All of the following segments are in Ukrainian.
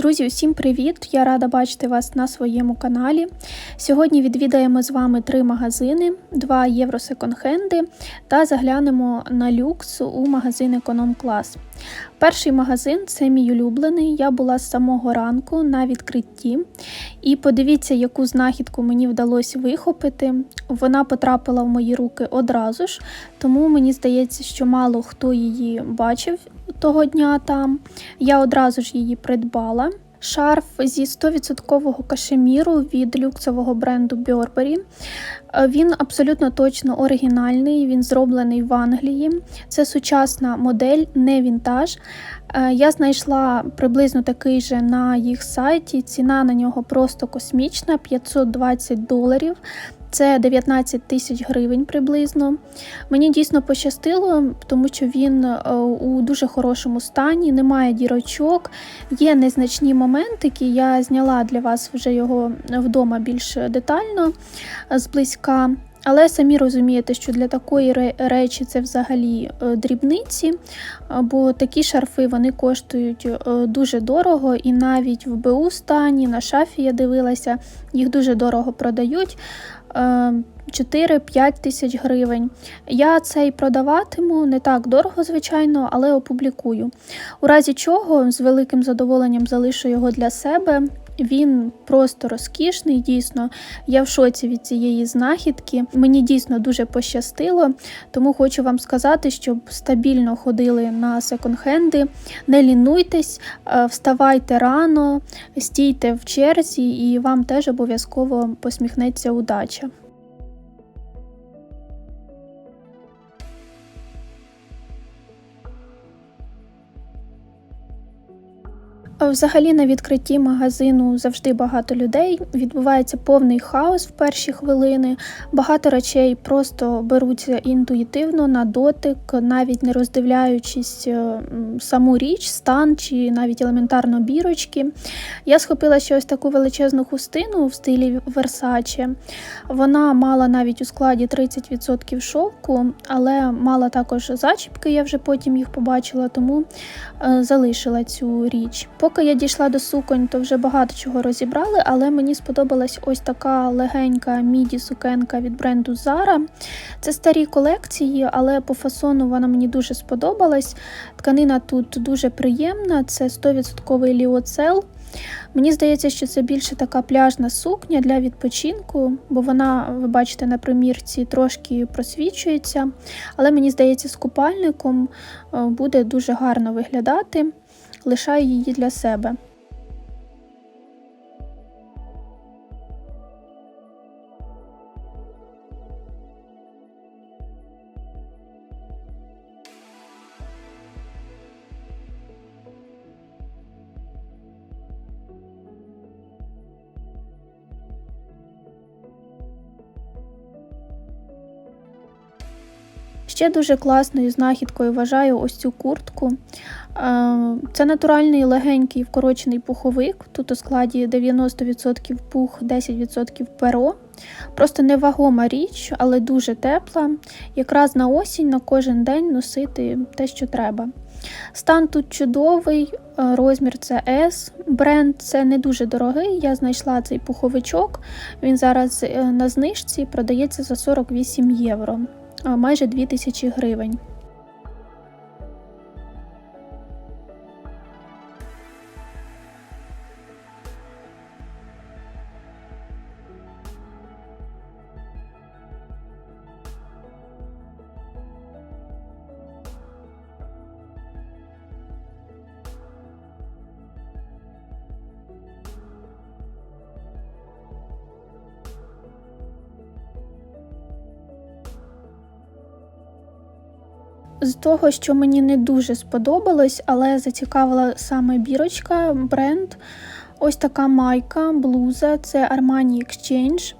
Друзі, усім привіт! Я рада бачити вас на своєму каналі. Сьогодні відвідаємо з вами три магазини: два євро секонд-хенди та заглянемо на люкс у магазин Економ Клас. Перший магазин це мій улюблений. Я була з самого ранку на відкритті. І подивіться, яку знахідку мені вдалося вихопити. Вона потрапила в мої руки одразу ж, тому мені здається, що мало хто її бачив того дня там. Я одразу ж її придбала. Шарф зі 100% кашеміру від люксового бренду Burberry. Е, Він абсолютно точно оригінальний, він зроблений в Англії. Це сучасна модель, не вінтаж. Е, Я знайшла приблизно такий же на їх сайті. Ціна на нього просто космічна 520 доларів. Це 19 тисяч гривень приблизно. Мені дійсно пощастило, тому що він е, у дуже хорошому стані, немає дірочок, є незначні моментики. Я зняла для вас вже його вдома більш детально е, зблизька. Але самі розумієте, що для такої речі це взагалі е, дрібниці, бо такі шарфи вони коштують дуже дорого, і навіть в БУ стані на шафі я дивилася, їх дуже дорого продають. Е, 4-5 тисяч гривень. Я цей продаватиму не так дорого, звичайно, але опублікую. У разі чого з великим задоволенням залишу його для себе. Він просто розкішний, дійсно. Я в шоці від цієї знахідки. Мені дійсно дуже пощастило, тому хочу вам сказати, щоб стабільно ходили на секонд-хенди. Не лінуйтесь, е, вставайте рано, стійте в черзі, і вам теж обов'язково посміхнеться удача. Взагалі на відкритті магазину завжди багато людей. Відбувається повний хаос в перші хвилини. Багато речей просто беруться інтуїтивно на дотик, навіть не роздивляючись е, саму річ, стан чи навіть елементарно бірочки. Я схопила ще таку величезну хустину в стилі Versace. Вона мала навіть у складі 30% шовку, але мала також зачіпки, я вже потім їх побачила, тому е, залишила цю річ. Поки я дійшла до суконь, то вже багато чого розібрали, але мені сподобалась ось така легенька міді сукенка від бренду Zara. Це старі колекції, але по фасону вона мені дуже сподобалась. Тканина тут дуже приємна, це 100% ліоцел. Мені здається, що це більше така пляжна сукня для відпочинку, бо вона, ви бачите, на примірці трошки просвічується. Але мені здається, з купальником е, буде дуже гарно виглядати. Лишаю її для себе. Ще дуже класною знахідкою вважаю ось цю куртку. Е, Це натуральний легенький вкорочений пуховик. Тут у складі 90% пух, 10% перо. Просто невагома річ, але дуже тепла. Якраз на осінь на кожен день носити те, що треба. Стан тут чудовий, е, розмір це S. Бренд це не дуже дорогий. Я знайшла цей пуховичок. Він зараз е, на знижці продається за 48 євро, майже 2000 гривень. Того, що мені не дуже сподобалось, але зацікавила саме бірочка, бренд. Ось така майка, блуза, це Armani Exchange.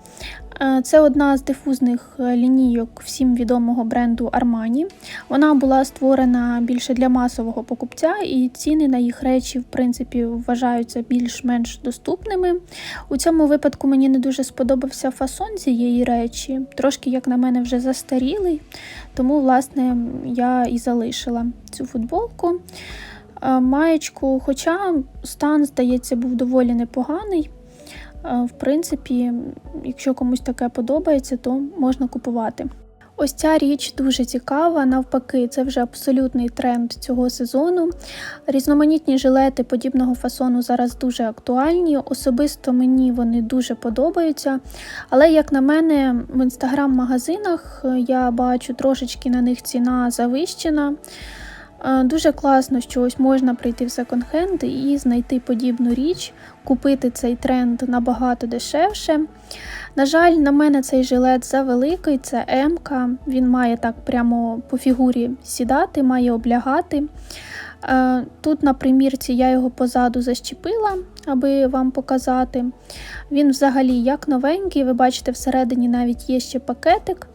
Е, Це одна з дифузних е, лінійок всім відомого бренду Armani. Вона була створена більше для масового покупця, і ціни на їх речі, в принципі, вважаються більш-менш доступними. У цьому випадку мені не дуже сподобався фасон цієї речі, трошки, як на мене, вже застарілий, тому, власне, я і залишила цю футболку. Е, Маєчку, хоча стан, здається, був доволі непоганий. Е, В принципі, якщо комусь таке подобається, то можна купувати. Ось ця річ дуже цікава. Навпаки, це вже абсолютний тренд цього сезону. Різноманітні жилети подібного фасону зараз дуже актуальні. Особисто мені вони дуже подобаються. Але, як на мене, в інстаграм-магазинах я бачу трошечки на них ціна завищена. Е, Дуже класно, що ось можна прийти в секонд-хенд і знайти подібну річ, купити цей тренд набагато дешевше. На жаль, на мене цей жилет завеликий, це М-ка, Він має так прямо по фігурі сідати, має облягати. Е, Тут на примірці я його позаду защепила, аби вам показати. Він взагалі як новенький, ви бачите, всередині навіть є ще пакетик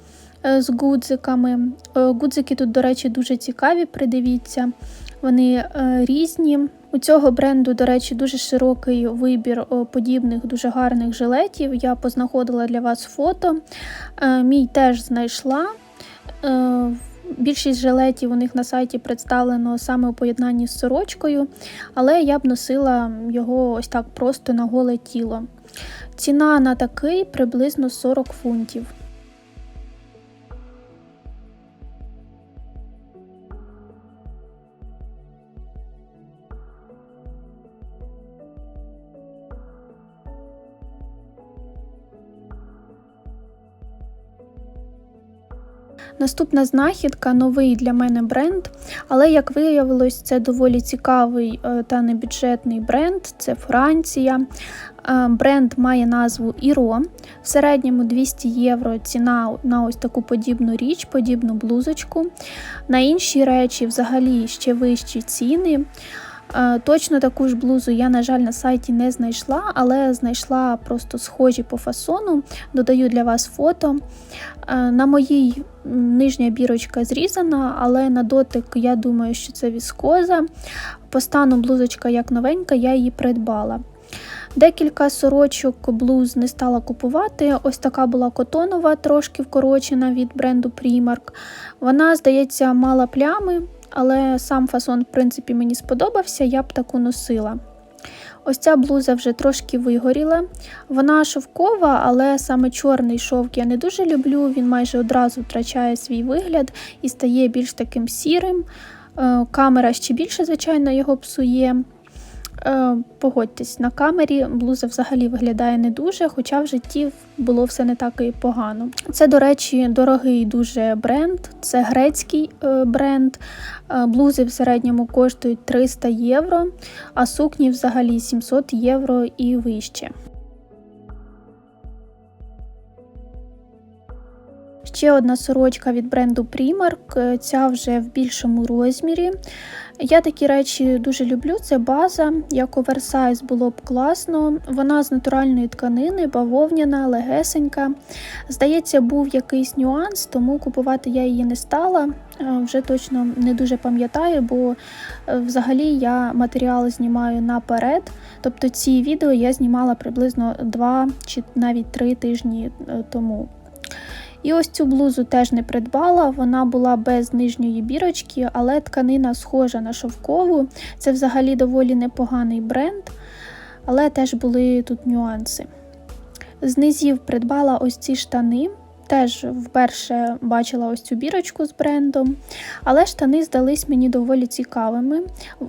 з гудзиками. Е, Гудзики тут, до речі, дуже цікаві, придивіться. Вони е, різні. У цього бренду, до речі, дуже широкий вибір е, подібних дуже гарних жилетів. Я познаходила для вас фото. Е, Мій теж знайшла. Е, Більшість жилетів у них на сайті представлено саме у поєднанні з сорочкою, але я б носила його ось так просто на голе тіло. Ціна на такий приблизно 40 фунтів. Наступна знахідка новий для мене бренд, але, як виявилось, це доволі цікавий е, та небюджетний бренд. Це Франція. Е, Бренд має назву Іро. В середньому 200 євро ціна на ось таку подібну річ, подібну блузочку. На інші речі взагалі ще вищі ціни. Е, Точно таку ж блузу я, на жаль, на сайті не знайшла, але знайшла просто схожі по фасону. Додаю для вас фото. На моїй нижня бірочка зрізана, але на дотик я думаю, що це віскоза. По стану блузочка як новенька, я її придбала. Декілька сорочок блуз не стала купувати. Ось така була котонова, трошки вкорочена від бренду Primark. Вона, здається, мала плями, але сам фасон, в принципі, мені сподобався, я б таку носила. Ось ця блуза вже трошки вигоріла. Вона шовкова, але саме чорний шовк я не дуже люблю. Він майже одразу втрачає свій вигляд і стає більш таким сірим. Е, Камера ще більше, звичайно, його псує. Е, Погодьтесь, на камері блуза взагалі виглядає не дуже, хоча в житті було все не так і погано. Це, до речі, дорогий дуже бренд, це грецький е, бренд. Е, Блузи в середньому коштують 300 євро, а сукні взагалі 700 євро і вище. Ще одна сорочка від бренду Primark, ця вже в більшому розмірі. Я такі речі дуже люблю. Це база, як оверсайз було б класно. Вона з натуральної тканини, бавовняна, легесенька. Здається, був якийсь нюанс, тому купувати я її не стала. Е, Вже точно не дуже пам'ятаю, бо е, взагалі я матеріал знімаю наперед. Тобто ці відео я знімала приблизно 2 чи навіть 3 тижні е, тому. І ось цю блузу теж не придбала, вона була без нижньої бірочки, але тканина схожа на шовкову. Це взагалі доволі непоганий бренд, але теж були тут нюанси. З низів придбала ось ці штани. Теж вперше бачила ось цю бірочку з брендом, але штани здались мені доволі цікавими,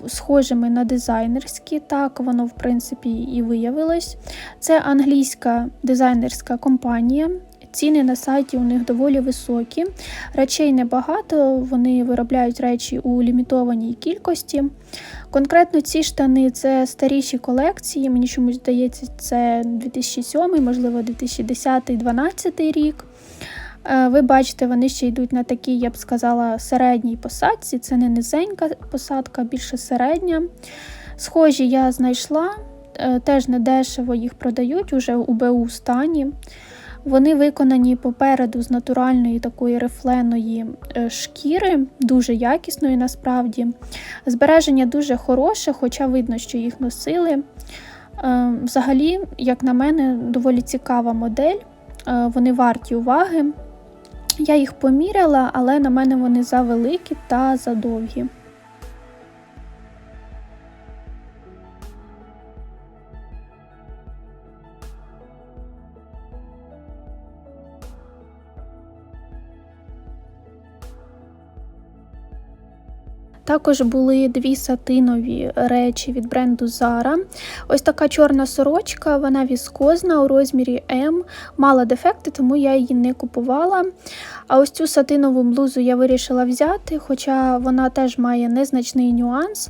схожими на дизайнерські. Так воно, в принципі, і виявилось. Це англійська дизайнерська компанія. Ціни на сайті у них доволі високі. Речей небагато, вони виробляють речі у лімітованій кількості. Конкретно ці штани це старіші колекції. Мені чомусь здається, це 2007, можливо, 2010-2012 рік. Е, Ви бачите, вони ще йдуть на такій, я б сказала, середній посадці. Це не низенька посадка, більше середня. Схожі я знайшла, е, теж недешево їх продають уже у БУ стані. Вони виконані попереду з натуральної такої рифленої е, шкіри, дуже якісної насправді. Збереження дуже хороше, хоча видно, що їх носили. Е, Взагалі, як на мене, доволі цікава модель. Е, Вони варті уваги. Я їх поміряла, але на мене вони завеликі та задовгі. Також були дві сатинові речі від бренду Zara. Ось така чорна сорочка, вона віскозна у розмірі М, мала дефекти, тому я її не купувала. А ось цю сатинову блузу я вирішила взяти, хоча вона теж має незначний нюанс.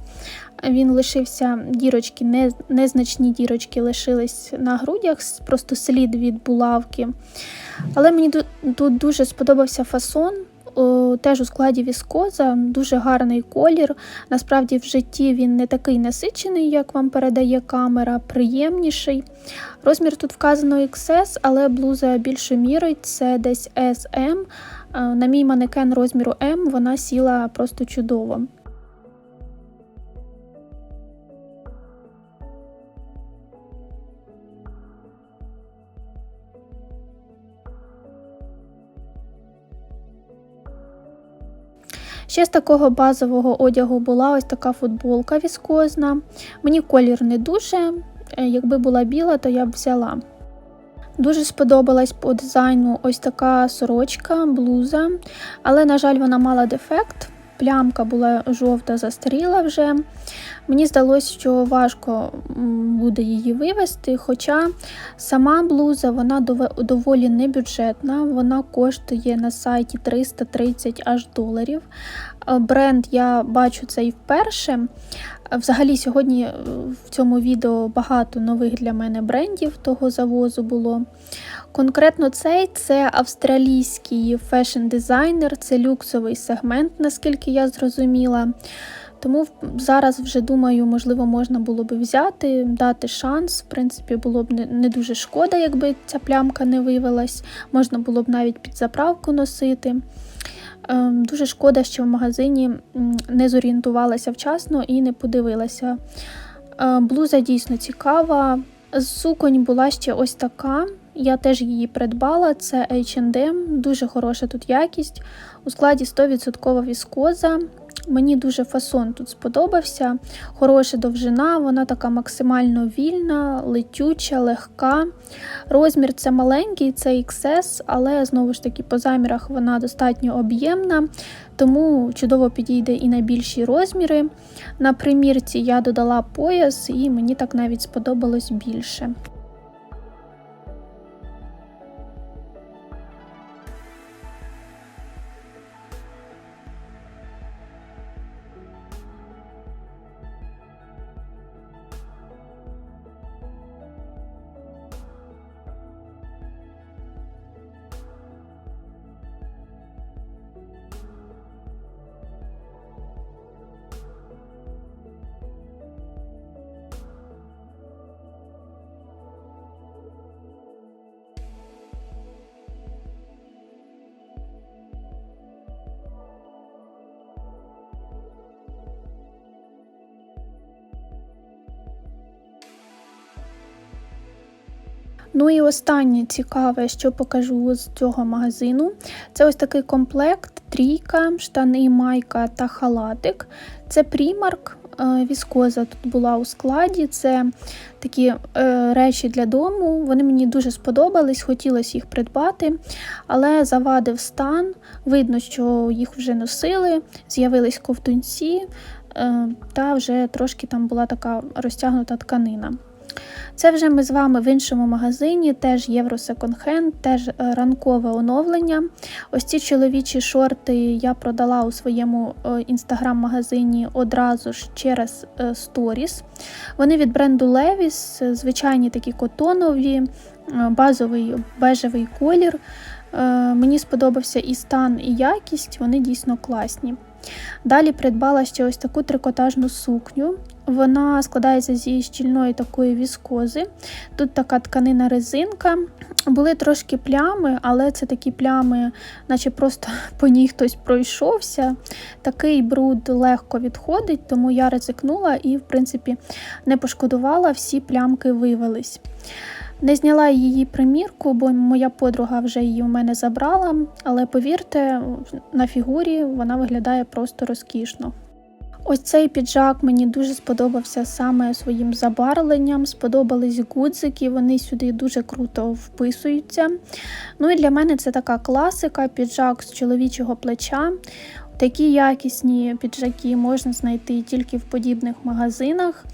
Він лишився дірочки, не, незначні дірочки лишились на грудях, просто слід від булавки. Але мені тут дуже сподобався фасон. Теж у складі віскоза, дуже гарний колір. Насправді, в житті він не такий насичений, як вам передає камера, приємніший. Розмір тут вказано XS, але блуза більше мірить, це десь SM. На мій манекен розміру М вона сіла просто чудово. Ще з такого базового одягу була ось така футболка віскозна. Мені колір не дуже, е, якби була біла, то я б взяла. Дуже сподобалась по дизайну ось така сорочка, блуза, але, на жаль, вона мала дефект. Плямка була жовта, застаріла вже. Мені здалося, що важко буде її вивести, хоча сама блуза вона доволі небюджетна, вона коштує на сайті 330 аж доларів. Бренд я бачу цей вперше. Взагалі, сьогодні е, в цьому відео багато нових для мене брендів того завозу було. Конкретно цей це австралійський фешн-дизайнер, це люксовий сегмент, наскільки я зрозуміла. Тому зараз вже думаю, можливо, можна було б взяти, дати шанс. В принципі, було б не дуже шкода, якби ця плямка не вивелась. Можна було б навіть під заправку носити. Ем, дуже шкода, що в магазині не зорієнтувалася вчасно і не подивилася. Е, блуза дійсно цікава. Суконь була ще ось така. Я теж її придбала. Це H&M, дуже хороша тут якість. У складі 100% віскоза. Мені дуже фасон тут сподобався. Хороша довжина, вона така максимально вільна, летюча, легка. Розмір це маленький, це XS, але знову ж таки по замірах вона достатньо об'ємна, тому чудово підійде і на більші розміри. На примірці я додала пояс, і мені так навіть сподобалось більше. Ну і останнє цікаве, що покажу з цього магазину. Це ось такий комплект: трійка, штани, майка та халатик. Це примарк. Е, віскоза тут була у складі, це такі е, речі для дому. Вони мені дуже сподобались, хотілося їх придбати, але завадив стан. Видно, що їх вже носили, з'явились ковтунці, е, та вже трошки там була така розтягнута тканина. Це вже ми з вами в іншому магазині, теж Євро Секонд-хенд, теж е, ранкове оновлення. Ось ці чоловічі шорти я продала у своєму е, інстаграм-магазині одразу ж через сторіс. Вони від бренду Levi's, звичайні такі котонові, е, базовий бежевий колір. Мені сподобався і стан, і якість, вони дійсно класні. Далі придбала ще ось таку трикотажну сукню. Вона складається зі щільної такої віскози. Тут така тканина резинка. Були трошки плями, але це такі плями, наче просто по ній хтось пройшовся. Такий бруд легко відходить, тому я ризикнула і, в принципі, не пошкодувала, всі плямки вивелись. Не зняла її примірку, бо моя подруга вже її у мене забрала, але повірте, на фігурі вона виглядає просто розкішно. Ось цей піджак мені дуже сподобався саме своїм забарвленням. Сподобались гудзики, вони сюди дуже круто вписуються. Ну і для мене це така класика, піджак з чоловічого плеча. Такі якісні піджаки можна знайти тільки в подібних магазинах.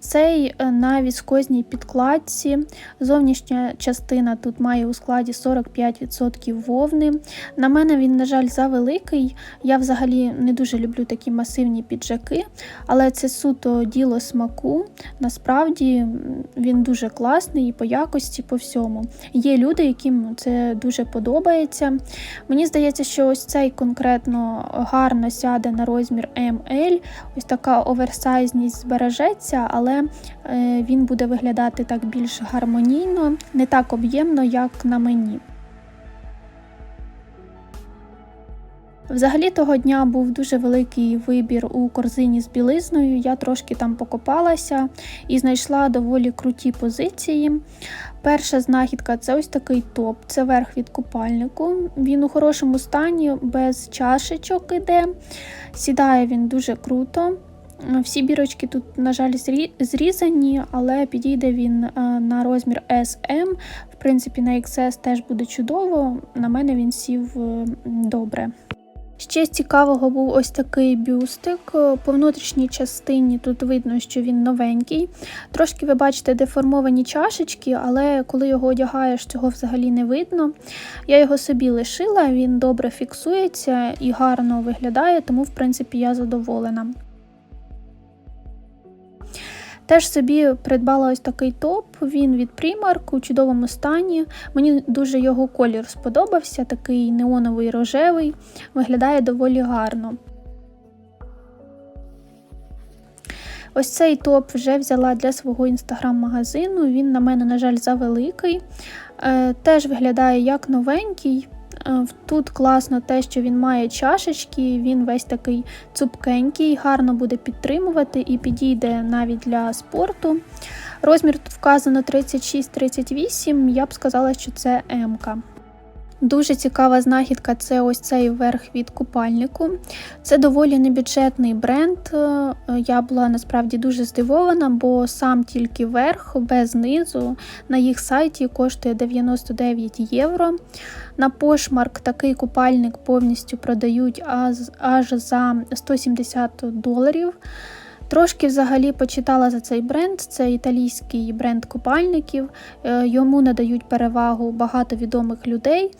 Цей е, на віскозній підкладці. Зовнішня частина тут має у складі 45% вовни. На мене він, на жаль, завеликий. Я взагалі не дуже люблю такі масивні піджаки, але це суто діло смаку. Насправді він дуже класний і по якості, по всьому. Є люди, яким це дуже подобається. Мені здається, що ось цей конкретно гарно сяде на розмір ML. Ось така оверсайзність збережеться, але е, він буде виглядати так більш гармонійно, не так об'ємно, як на мені. Взагалі того дня був дуже великий вибір у корзині з білизною. Я трошки там покопалася і знайшла доволі круті позиції. Перша знахідка це ось такий топ, це верх від купальнику. Він у хорошому стані, без чашечок іде. Сідає він дуже круто. Всі бірочки тут, на жаль, зрізані, але підійде він е, на розмір SM. В принципі, на XS теж буде чудово. На мене він сів е, добре. Ще з цікавого був ось такий бюстик. По внутрішній частині тут видно, що він новенький. Трошки ви бачите деформовані чашечки, але коли його одягаєш, цього взагалі не видно. Я його собі лишила, він добре фіксується і гарно виглядає, тому, в принципі, я задоволена. Теж собі придбала ось такий топ, він від Primark у чудовому стані. Мені дуже його колір сподобався, такий неоновий рожевий, виглядає доволі гарно. Ось цей топ вже взяла для свого інстаграм-магазину. Він на мене, на жаль, завеликий. Е, теж виглядає як новенький. Е, тут класно те, що він має чашечки, він весь такий цупкенький, гарно буде підтримувати і підійде навіть для спорту. Розмір тут вказано 36-38, я б сказала, що це М. Дуже цікава знахідка це ось цей верх від купальнику. Це доволі небюджетний бренд. Е, я була насправді дуже здивована, бо сам тільки верх без низу на їх сайті коштує 99 євро. На пошмарк такий купальник повністю продають аж за 170 доларів. Трошки взагалі почитала за цей бренд, це італійський бренд купальників, е, йому надають перевагу багато відомих людей.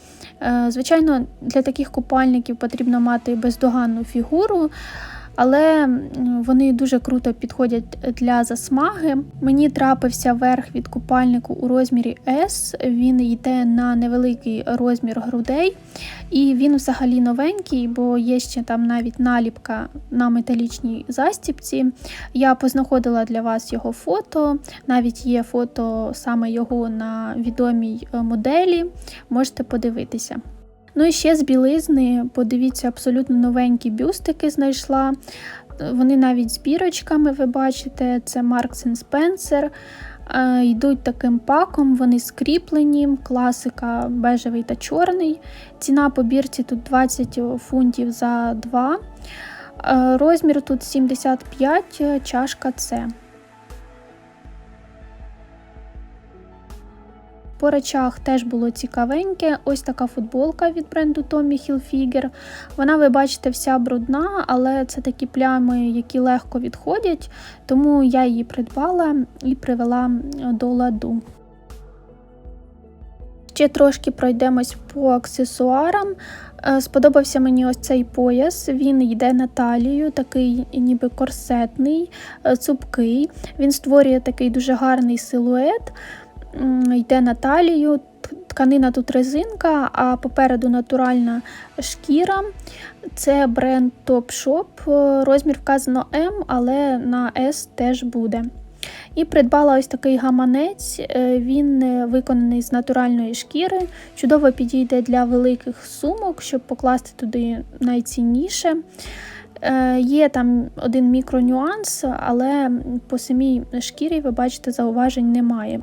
Е, звичайно, для таких купальників потрібно мати бездоганну фігуру але вони дуже круто підходять для засмаги. Мені трапився верх від купальнику у розмірі S, він йде на невеликий розмір грудей, і він взагалі новенький, бо є ще там навіть наліпка на металічній застіпці. Я познаходила для вас його фото, навіть є фото саме його на відомій е, моделі. Можете подивитися. Ну і ще з білизни, подивіться, абсолютно новенькі бюстики знайшла. Вони навіть з бірочками, ви бачите, це Marks Spencer. Е, йдуть таким паком, вони скріплені, класика бежевий та чорний. Ціна по бірці тут 20 фунтів за 2. Е, розмір тут 75, чашка С. По речах теж було цікавеньке. Ось така футболка від бренду Tommy Hilfiger. Вона, ви бачите, вся брудна, але це такі плями, які легко відходять, тому я її придбала і привела до ладу. Ще трошки пройдемось по аксесуарам. Е, сподобався мені ось цей пояс, він йде на талію, такий ніби корсетний, е, цупкий. Він створює такий дуже гарний силует йде на талію, тканина тут резинка, а попереду натуральна шкіра. Це бренд Topshop. Розмір вказано М, але на S теж буде. І придбала ось такий гаманець, е, він е, виконаний з натуральної шкіри, чудово підійде для великих сумок, щоб покласти туди найцінніше. Е, є там один мікронюанс, але по самій шкірі, ви бачите, зауважень немає.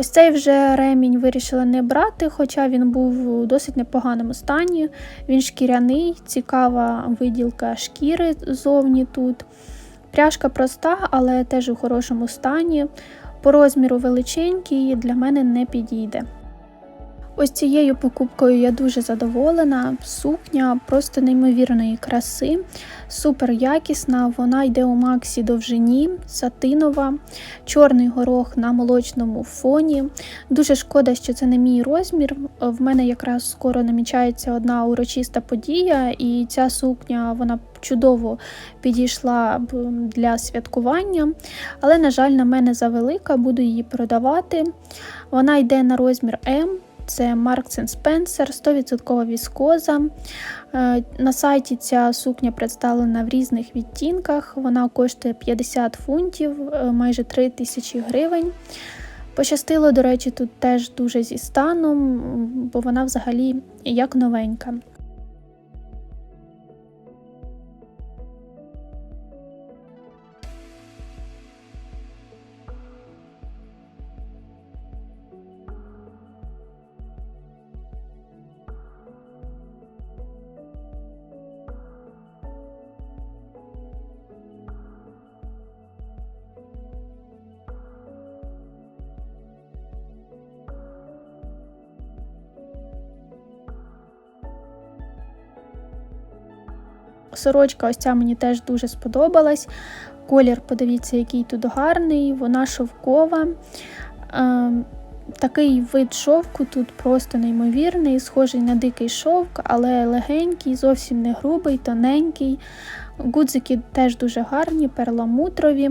Ось цей вже ремінь вирішила не брати, хоча він був у досить непоганому стані. Він шкіряний, цікава виділка шкіри ззовні тут. Пряжка проста, але теж у хорошому стані. По розміру величенький, для мене не підійде. Ось цією покупкою я дуже задоволена. Сукня просто неймовірної краси, супер якісна. Вона йде у Максі довжині, сатинова, чорний горох на молочному фоні. Дуже шкода, що це не мій розмір. В мене якраз скоро намічається одна урочиста подія, і ця сукня вона чудово підійшла б для святкування. Але, на жаль, на мене завелика, буду її продавати. Вона йде на розмір М. Це Marks Spencer, 100% віскоза. Е, на сайті ця сукня представлена в різних відтінках. Вона коштує 50 фунтів, е, майже 3 тисячі гривень. Пощастило, до речі, тут теж дуже зі станом, бо вона взагалі як новенька. Сорочка ось ця мені теж дуже сподобалась. Колір, подивіться, який тут гарний, вона шовкова. Е, Такий вид шовку тут просто неймовірний, схожий на дикий шовк, але легенький, зовсім не грубий, тоненький. Гудзики теж дуже гарні, перламутрові.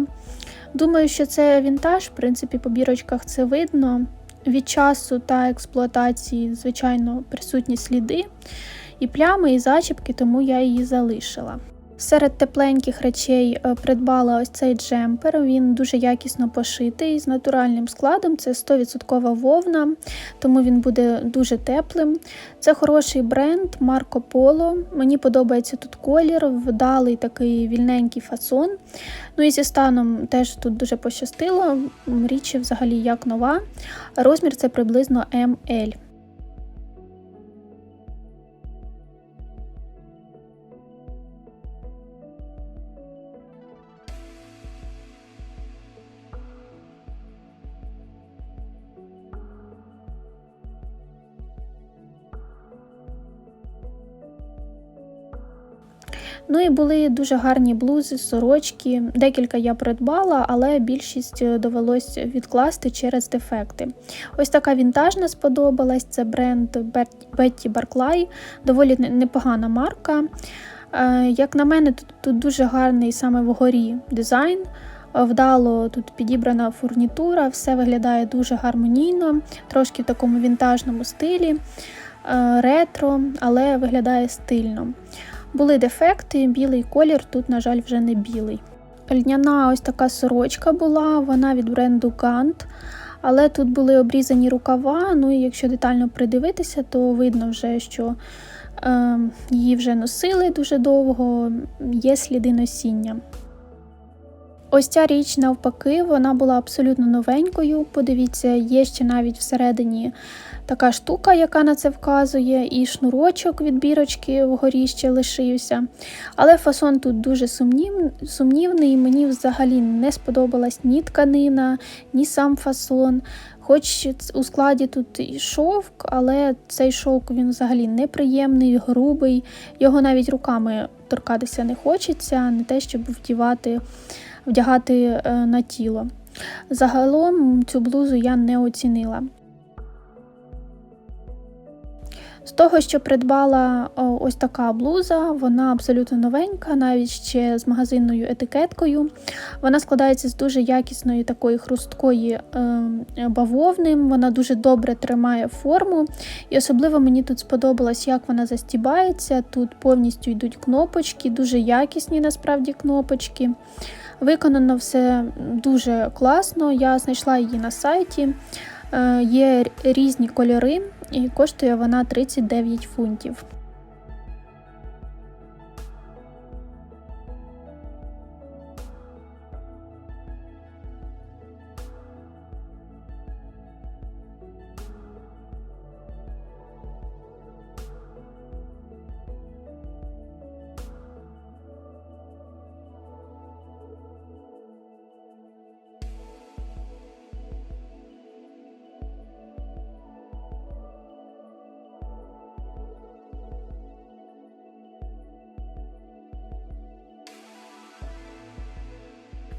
Думаю, що це вінтаж, в принципі, по бірочках це видно. Від часу та експлуатації, звичайно, присутні сліди і плями, і зачіпки, тому я її залишила. Серед тепленьких речей е, придбала ось цей джемпер. Він дуже якісно пошитий з натуральним складом. Це 100% вовна, тому він буде дуже теплим. Це хороший бренд Марко Поло. Мені подобається тут колір, вдалий такий вільненький фасон. Ну і зі станом теж тут дуже пощастило. Річ взагалі як нова. Розмір це приблизно ML. Ну і були дуже гарні блузи, сорочки. Декілька я придбала, але більшість е, довелось відкласти через дефекти. Ось така вінтажна сподобалась це бренд Betty Barclay, доволі непогана марка. Е, як на мене, тут, тут дуже гарний саме вгорі дизайн. Вдало тут підібрана фурнітура, все виглядає дуже гармонійно, трошки в такому вінтажному стилі, е, ретро, але виглядає стильно. Були дефекти, білий колір, тут, на жаль, вже не білий. Льняна ось така сорочка була, вона від бренду Gant. Але тут були обрізані рукава, ну і якщо детально придивитися, то видно вже, що е, її вже носили дуже довго, є сліди носіння. Ось ця річ, навпаки, вона була абсолютно новенькою. Подивіться, є ще навіть всередині така штука, яка на це вказує, і шнурочок від бірочки вгорі ще лишився. Але фасон тут дуже сумнів, сумнівний, мені взагалі не сподобалась ні тканина, ні сам фасон. Хоч у складі тут і шовк, але цей шовк він взагалі неприємний, грубий, його навіть руками торкатися не хочеться, не те, щоб вдівати, вдягати е, на тіло. Загалом цю блузу я не оцінила. З того, що придбала ось така блуза, вона абсолютно новенька, навіть ще з магазинною етикеткою. Вона складається з дуже якісної такої хрусткої ем, бавовни, вона дуже добре тримає форму. І особливо мені тут сподобалось, як вона застібається. Тут повністю йдуть кнопочки, дуже якісні насправді кнопочки. Виконано все дуже класно, я знайшла її на сайті. Е, є різні кольори, і коштує вона 39 фунтів.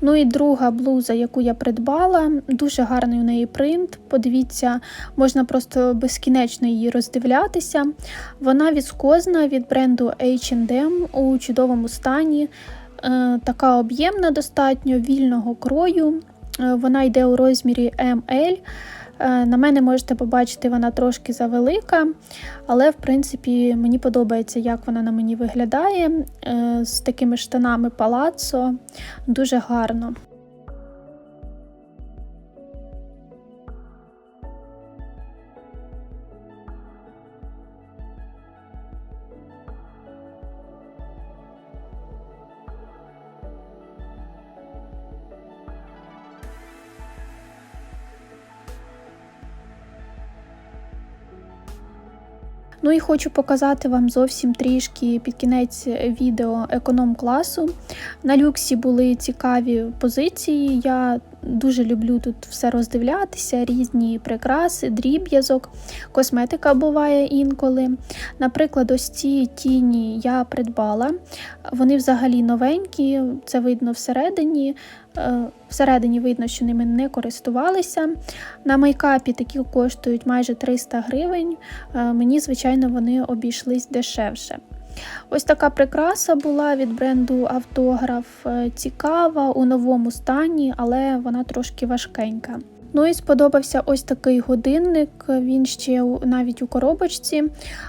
Ну і друга блуза, яку я придбала, дуже гарний у неї принт. Подивіться, можна просто безкінечно її роздивлятися. Вона віскозна від бренду H&M у чудовому стані. Е, Така об'ємна, достатньо вільного крою. Е, Вона йде у розмірі ML. Е, На мене можете побачити, вона трошки завелика, але в принципі мені подобається, як вона на мені виглядає е, з такими штанами палацо. Дуже гарно. Ну і хочу показати вам зовсім трішки під кінець відео економ-класу. На люксі були цікаві позиції. Я дуже люблю тут все роздивлятися, різні прикраси, дріб'язок, косметика буває інколи. Наприклад, ось ці тіні я придбала. Вони взагалі новенькі, це видно всередині. Е, Всередині видно, що ними не користувалися. На мейкапі такі коштують майже 300 гривень. Е, Мені, звичайно, вони обійшлись дешевше. Ось така прикраса була від бренду Автограф. Е, Цікава у новому стані, але вона трошки важкенька. Ну і сподобався ось такий годинник. Він ще навіть у коробочці,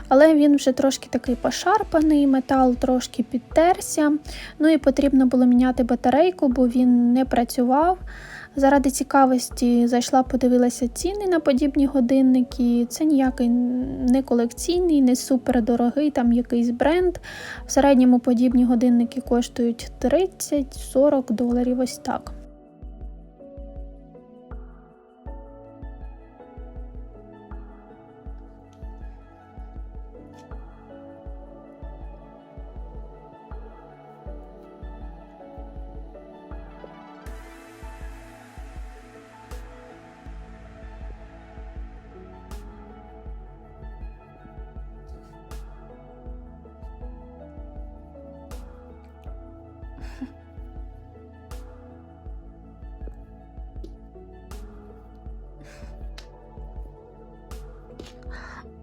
але він вже трошки такий пошарпаний, метал трошки підтерся. Ну і потрібно було міняти батарейку, бо він не працював. Заради цікавості зайшла, подивилася ціни на подібні годинники. Це ніякий не колекційний, не супердорогий, там якийсь бренд. В середньому подібні годинники коштують 30-40 доларів. Ось так.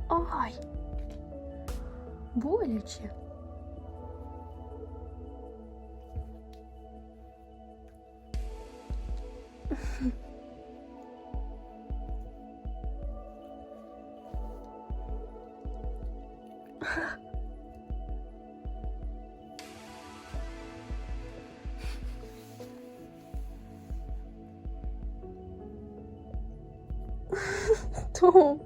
Ай! Боляче. Том.